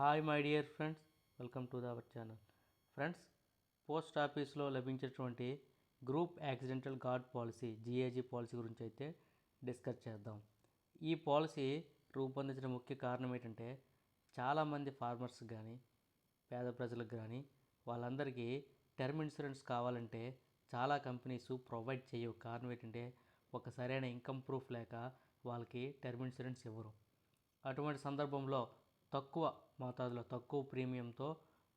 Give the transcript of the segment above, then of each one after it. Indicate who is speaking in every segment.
Speaker 1: Hi my dear friends welcome to our channel. Friends post ఆఫీస్లో లభించేటువంటి group accidental guard policy GAG policy గురించి అయితే discuss చేద్దాం. ఈ policy రూపొందించిన ముఖ్య కారణం ఏంటంటే చాలామంది ఫార్మర్స్ కానీ పేద ప్రజలకు కానీ వాళ్ళందరికీ టర్మ్ ఇన్సూరెన్స్ కావాలంటే చాలా కంపెనీస్ ప్రొవైడ్ చేయవు. కారణం ఏంటంటే ఒక సరైన ఇన్కమ్ ప్రూఫ్ లేక వాళ్ళకి టర్మ్ ఇన్సూరెన్స్ ఇవ్వరు. అటువంటి సందర్భంలో తక్కువ మోతాదులో తక్కువ ప్రీమియంతో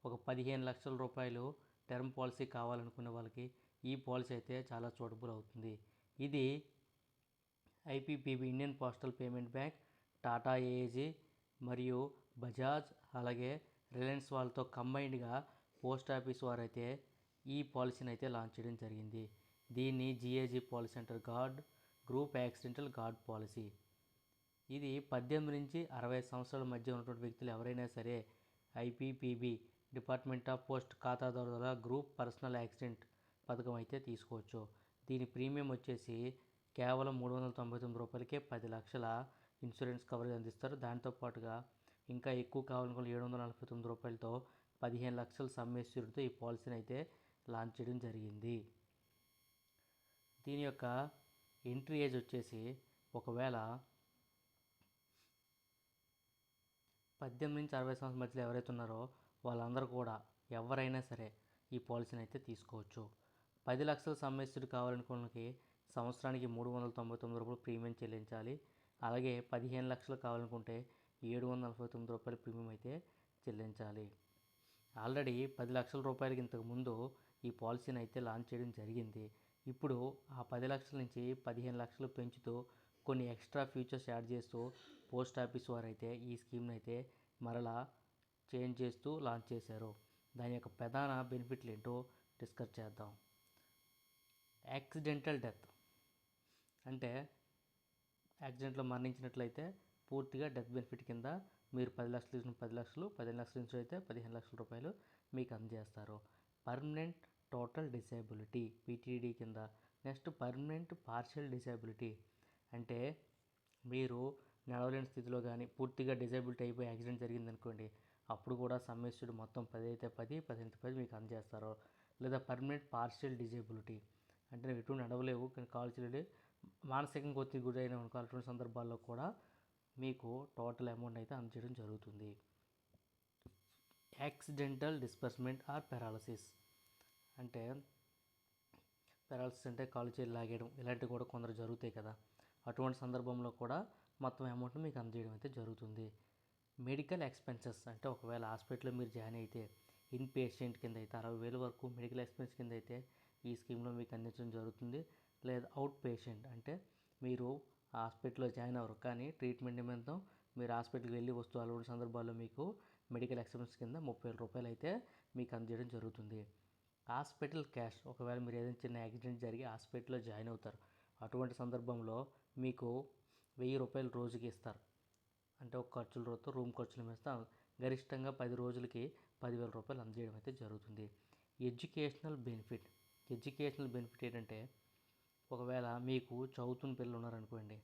Speaker 1: ఒక పదిహేను లక్షల రూపాయలు టర్మ్ పాలసీ కావాలనుకునే వాళ్ళకి ఈ పాలసీ అయితే చాలా సూటబుల్ అవుతుంది. ఇది IPPB Indian postal payment bank Tata AAG మరియు బజాజ్ అలాగే రిలయన్స్ వాళ్ళతో కంబైన్డ్గా పోస్ట్ ఆఫీస్ వారైతే ఈ పాలసీని అయితే లాంచ్ చేయడం జరిగింది. దీన్ని జిఏజీ పాలసీ అంటారు. Guard group accidental guard policy. ఇది పద్దెనిమిది నుంచి అరవై సంవత్సరాల మధ్య ఉన్నటువంటి వ్యక్తులు ఎవరైనా సరే ఐపీపీబీ డిపార్ట్మెంట్ ఆఫ్ పోస్ట్ ఖాతాదారుల గ్రూప్ పర్సనల్ యాక్సిడెంట్ పథకం అయితే తీసుకోవచ్చు. దీని ప్రీమియం వచ్చేసి కేవలం మూడు వందల తొంభై తొమ్మిది రూపాయలకే పది లక్షల ఇన్సూరెన్స్ కవరేజ్ అందిస్తారు. దాంతోపాటుగా ఇంకా ఎక్కువ కావాలనుకున్న ఏడు వందల నలభై తొమ్మిది రూపాయలతో పదిహేను లక్షల సమ్మేశ్వరుడితో ఈ పాలసీని అయితే లాంచ్ చేయడం జరిగింది. దీని యొక్క ఎంట్రీ ఏజ్ వచ్చేసి ఒకవేళ పద్దెనిమిది నుంచి అరవై సంవత్సరాల మధ్యలో ఎవరైతే ఉన్నారో వాళ్ళందరూ కూడా ఎవరైనా సరే ఈ పాలసీని అయితే తీసుకోవచ్చు. పది లక్షల సమ్మెస్యుడు కావాలనుకోవడానికి సంవత్సరానికి మూడు వందల తొంభై తొమ్మిది రూపాయలు ప్రీమియం చెల్లించాలి. అలాగే పదిహేను లక్షలు కావాలనుకుంటే ఏడు వందల నలభై తొమ్మిది రూపాయల ప్రీమియం అయితే చెల్లించాలి. ఆల్రెడీ పది లక్షల రూపాయలకి ఇంతకు ముందు ఈ పాలసీని అయితే లాంచ్ చేయడం జరిగింది. ఇప్పుడు ఆ పది లక్షల నుంచి పదిహేను లక్షలు పెంచుతూ కొన్ని ఎక్స్ట్రా ఫీచర్స్ యాడ్ చేస్తూ పోస్ట్ ఆఫీస్ వారు అయితే ఈ స్కీమ్ని అయితే మరలా చేంజ్ చేస్తూ లాంచ్ చేశారు. దాని యొక్క ప్రధాన బెనిఫిట్లు ఏంటో డిస్కస్ చేద్దాం. Accidental death. అంటే యాక్సిడెంట్లో మరణించినట్లయితే పూర్తిగా డెత్ బెనిఫిట్ కింద మీరు పది లక్షలు ఇచ్చిన పది లక్షలు పదిహేను లక్షల నుంచి అయితే పదిహేను లక్షల రూపాయలు మీకు అందజేస్తారు. పర్మనెంట్ టోటల్ డిసేబిలిటీ పీటీడీ కింద. Next permanent partial disability. అంటే మీరు నడవలేని స్థితిలో కానీ పూర్తిగా డిజేబిలిటీ అయిపోయి యాక్సిడెంట్ జరిగిందనుకోండి అప్పుడు కూడా సమ్మెస్యుడు మొత్తం పది అయితే పది పదిహేను పది మీకు అందజేస్తారు? లేదా పర్మనెంట్ పార్షియల్ డిజేబిలిటీ అంటే నువ్వు ఎటు నడవలేవు కానీ కాలు మానసికంగా ఒత్తిడి గురైన అటువంటి సందర్భాల్లో కూడా మీకు టోటల్ అమౌంట్ అయితే అందజేయడం జరుగుతుంది. యాక్సిడెంటల్ డిస్పర్స్మెంట్ ఆర్ పెరాలసిస్ అంటే పెరాలసిస్ అంటే కాలు చేయి లాగేయడం ఇలాంటివి కూడా కొందరు జరుగుతాయి కదా. అటువంటి సందర్భంలో కూడా మొత్తం అమౌంట్ మీకు అందజేయడం అయితే జరుగుతుంది. మెడికల్ ఎక్స్పెన్సెస్ అంటే ఒకవేళ హాస్పిటల్లో మీరు జాయిన్ అయితే ఇన్ పేషెంట్ కింద అయితే అరవై వేల వరకు మెడికల్ ఎక్స్పెన్స్ కింద అయితే ఈ స్కీమ్లో మీకు అందించడం జరుగుతుంది. లేదా అవుట్ పేషెంట్ అంటే మీరు హాస్పిటల్లో జాయిన్ అవ్వరు. కానీ ట్రీట్మెంట్ నిమిత్తం మీరు హాస్పిటల్కి వెళ్ళి వస్తూ అలవాటు సందర్భాల్లో మీకు మెడికల్ ఎక్స్పెన్స్ కింద ముప్పై వేల రూపాయలు అయితే మీకు అందజేయడం జరుగుతుంది. హాస్పిటల్ క్యాష్ ఒకవేళ మీరు ఏదైనా చిన్న యాక్సిడెంట్ జరిగి హాస్పిటల్లో జాయిన్ అవుతారు. అటువంటి సందర్భంలో మీకు వెయ్యి రూపాయలు రోజుకి ఇస్తారు. అంటే ఒక ఖర్చుల రోజుతో రూమ్ ఖర్చులు ఇస్తాం గరిష్టంగా పది రోజులకి పదివేల రూపాయలు అందజేయడం అయితే జరుగుతుంది. Educational benefit. ఎడ్యుకేషనల్ బెనిఫిట్ ఏంటంటే ఒకవేళ మీకు చదువుతున్న పిల్లలు ఉన్నారనుకోండి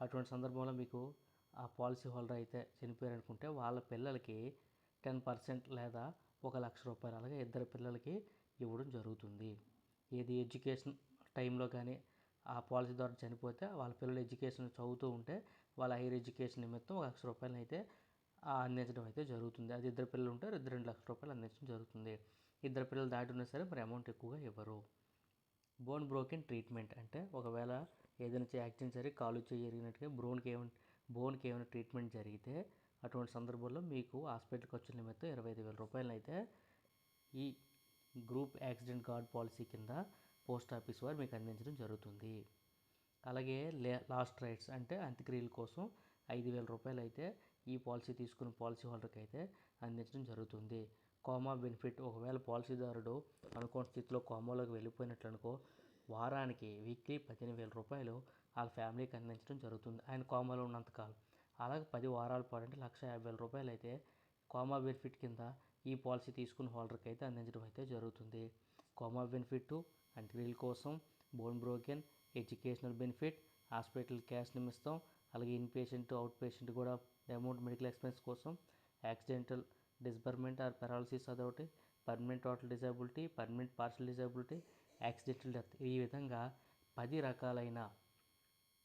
Speaker 1: అటువంటి సందర్భంలో మీకు ఆ పాలసీ హోల్డర్ అయితే చనిపోయారనుకుంటే వాళ్ళ పిల్లలకి టెన్ పర్సెంట్ లేదా ఒక లక్ష రూపాయలు అలాగే ఇద్దరు పిల్లలకి ఇవ్వడం జరుగుతుంది. ఏది ఎడ్యుకేషన్ టైంలో కానీ ఆ పాలసీ ద్వారా చనిపోతే వాళ్ళ పిల్లలు ఎడ్యుకేషన్ చదువుతూ ఉంటే వాళ్ళ హైయర్ ఎడ్యుకేషన్ నిమిత్తం ఒక లక్ష రూపాయలు అయితే అందించడం అయితే జరుగుతుంది. అది ఇద్దరు పిల్లలు ఉంటే ఇద్దరు రెండు లక్షల రూపాయలు అందించడం జరుగుతుంది. ఇద్దరు పిల్లలు దాటి ఉన్నా సరే మరి అమౌంట్ ఎక్కువగా ఇవ్వరు. బోన్ బ్రోకెన్ ట్రీట్మెంట్ అంటే ఒకవేళ ఏదైనా యాక్సిడెంట్ జరిగి కాలు చేయి జరిగినట్టుగా బ్రోన్కి ఏమైనా బోన్కి ఏమైనా ట్రీట్మెంట్ జరిగితే అటువంటి సందర్భంలో మీకు హాస్పిటల్ ఖర్చుల నిమిత్తం ఇరవై ఐదు వేల రూపాయలు అయితే ఈ గ్రూప్ యాక్సిడెంట్ గార్డ్ పాలసీ కింద పోస్ట్ ఆఫీస్ వారు మీకు అందించడం జరుగుతుంది. అలాగే లే లాస్ట్ రైట్స్ అంటే అంత్యక్రియల కోసం ఐదు వేల రూపాయలు అయితే ఈ పాలసీ తీసుకున్న పాలసీ హోల్డర్కి అయితే అందించడం జరుగుతుంది. కోమా బెనిఫిట్ ఒకవేళ పాలసీదారుడు అనుకోని స్థితిలో కోమాలోకి వెళ్ళిపోయినట్లు అనుకో వారానికి వీక్లీ పదిహేను వేల రూపాయలు వాళ్ళ ఫ్యామిలీకి అందించడం జరుగుతుంది. ఆయన కోమాలో ఉన్నంతకాలం అలాగే పది వారాల పాటు అంటే లక్ష యాభై వేల రూపాయలు అయితే కోమా బెనిఫిట్ కింద ఈ పాలసీ తీసుకున్న హోల్డర్కి అయితే అందించడం అయితే జరుగుతుంది. కోమా బెనిఫిట్ అంత్యక్రియల కోసం bone broken educational benefit hospital cash నిమిస్తాం అలాగే ఇన్ పేషెంట్ అవుట్ పేషెంట్ కూడా అమౌంట్ మెడికల్ ఎక్స్పెన్స్ కోసం యాక్సిడెంటల్ డిస్బర్మెంట్ ఆర్ పెరాలసిస్ అదొకటి permanent total disability permanent partial disability accidental death. ఈ విధంగా పది రకాలైన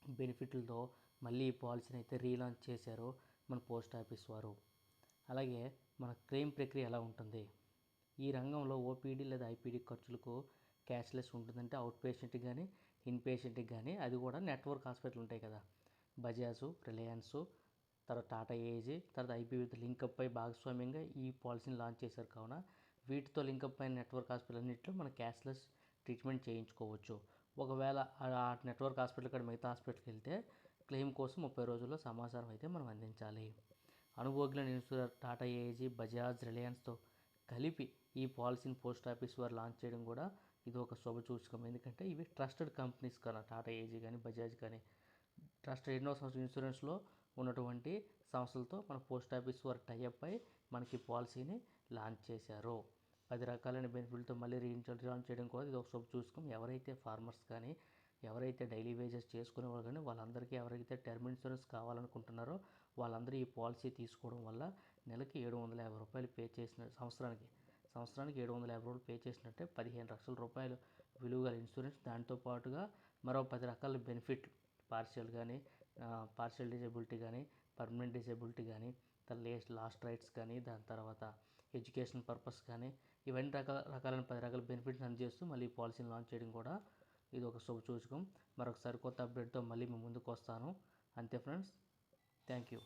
Speaker 1: బెనిఫిట్లతో మళ్ళీ ఈ పాలసీని అయితే రీలాంచ్ చేశారు మన పోస్ట్ ఆఫీస్ వారు. అలాగే మన క్లెయిమ్ ప్రక్రియ ఎలా ఉంటుంది? ఈ రంగంలో ఓపీడీ లేదా ఐపీడీ ఖర్చులకు క్యాష్లెస్ ఉంటుందంటే అవుట్ పేషెంట్కి కానీ ఇన్ పేషెంట్కి కానీ అది కూడా నెట్వర్క్ హాస్పిటల్ ఉంటాయి కదా. బజాజ్ రిలయన్స్ తర్వాత టాటా ఏజీ తర్వాత ఐపీవీతో లింకప్ అయి భాగస్వామ్యంగా ఈ పాలసీని లాంచ్ చేశారు కావున వీటితో లింకప్ అయిన నెట్వర్క్ హాస్పిటల్ అన్నింటిలో మనం క్యాష్లెస్ ట్రీట్మెంట్ చేయించుకోవచ్చు. ఒకవేళ ఆ నెట్వర్క్ హాస్పిటల్ కాడ మిగతా హాస్పిటల్కి వెళ్తే క్లెయిమ్ కోసం ముప్పై రోజుల్లో సమాచారం అయితే మనం అందించాలి. అనుభవజ్ఞులైన ఇన్సూరెన్స్ టాటా ఏజీ బజాజ్ రిలయన్స్తో కలిపి ఈ పాలసీని పోస్ట్ ఆఫీస్ వారు లాంచ్ చేయడం కూడా ఇది ఒక శుభసూచకం ఎందుకంటే ఇవి ట్రస్టెడ్ కంపెనీస్ కన్నా టాటా ఏజీ కానీ బజాజ్ కానీ ట్రస్టెడ్ ఎన్నో సంవత్సరం ఇన్సూరెన్స్లో ఉన్నటువంటి సంస్థలతో మన పోస్ట్ ఆఫీస్ వారు టైఅప్ అయి మనకి పాలసీని లాంచ్ చేశారు. పది రకాలైన బెనిఫిట్లతో మళ్ళీ రీఇన్సూరెన్స్ లాంచ్ చేయడం కూడా ఇది ఒక శుభ శుభసూచకం ఎవరైతే ఫార్మర్స్ కానీ ఎవరైతే డైలీ వేజెస్ చేసుకునే వాళ్ళు కానీ వాళ్ళందరికీ ఎవరైతే టర్మ్ ఇన్సూరెన్స్ కావాలనుకుంటున్నారో వాళ్ళందరూ ఈ పాలసీ తీసుకోవడం వల్ల నెలకి ఏడు వందల యాభై రూపాయలు పే చేసిన సంవత్సరానికి సంవత్సరానికి ఏడు వందల యాభై రూపాయలు పే చేసినట్టే పదిహేను లక్షల రూపాయలు విలువ గల ఇన్సూరెన్స్. దాంతో పాటుగా మరో పది రకాల బెనిఫిట్ పార్షియల్ కానీ పార్షియల్ డిజబిలిటీ కానీ పర్మనెంట్ డిజబిలిటీ కానీ లేస్ట్ లాస్ట్ రైట్స్ కానీ దాని తర్వాత ఎడ్యుకేషన్ పర్పస్ కానీ ఇవన్నీ రకాల రకాలైన పది రకాల బెనిఫిట్స్ అందజేస్తూ మళ్ళీ పాలసీని లాంచ్ చేయడం కూడా ఇది ఒక శుభసూచకం మరొకసారి కొత్త అప్డేట్తో మళ్ళీ మీ ముందుకు వస్తాను. అంతే ఫ్రెండ్స్. Thank you.